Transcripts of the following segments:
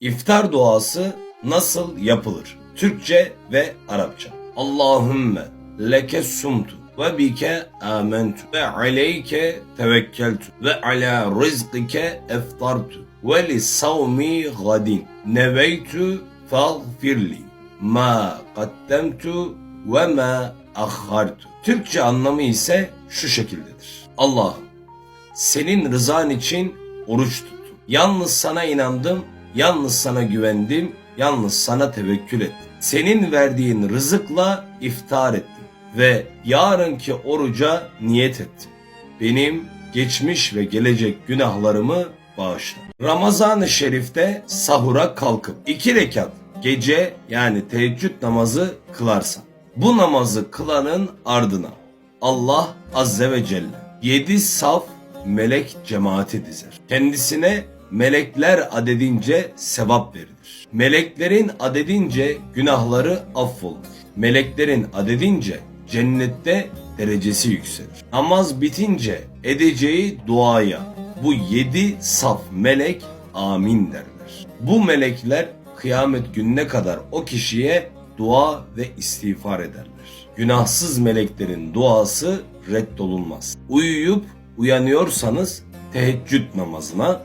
İftar duası nasıl yapılır? Türkçe ve Arapça. Allahümme leke sumtu ve bike amentu ve aleyke tevekkeltu ve ala rizqike eftartu ve li savmi gadin neveytu faghfirli ma qaddemtu ve ma akhartu. Türkçe anlamı ise şu şekildedir. Allah'ım senin rızan için oruç tuttum. Yalnız sana inandım, yalnız sana güvendim, yalnız sana tevekkül ettim. Senin verdiğin rızıkla iftar ettim ve yarınki oruca niyet ettim. Benim geçmiş ve gelecek günahlarımı bağışla. Ramazan-ı Şerif'te sahura kalkıp iki rekat gece yani teheccüd namazı kılarsan. Bu namazı kılanın ardına Allah Azze ve Celle yedi saf melek cemaati dizer. Kendisine melekler adedince sevap verilir. Meleklerin adedince günahları affolur. Meleklerin adedince cennette derecesi yükselir. Namaz bitince edeceği duaya bu yedi saf melek amin derler. Bu melekler kıyamet gününe kadar o kişiye dua ve istiğfar ederler. Günahsız meleklerin duası reddolunmaz. Uyuyup uyanıyorsanız teheccüd namazına,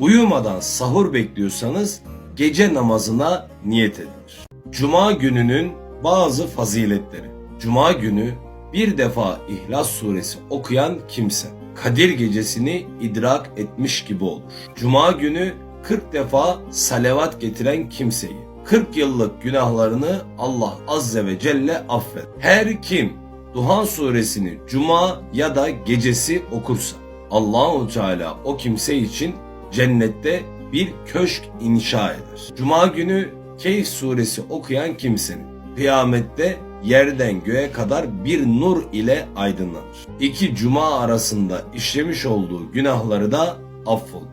uyumadan sahur bekliyorsanız gece namazına niyet edilir. Cuma gününün bazı faziletleri. Cuma günü bir defa İhlas suresi okuyan kimse Kadir gecesini idrak etmiş gibi olur. Cuma günü 40 defa salavat getiren kimseyi 40 yıllık günahlarını Allah azze ve celle affet. Her kim Duhan suresini cuma ya da gecesi okursa Allahu Teala o kimse için cennette bir köşk inşa eder. Cuma günü Keyf suresi okuyan kimsenin kıyamette yerden göğe kadar bir nur ile aydınlanır. İki cuma arasında işlemiş olduğu günahları da affolur.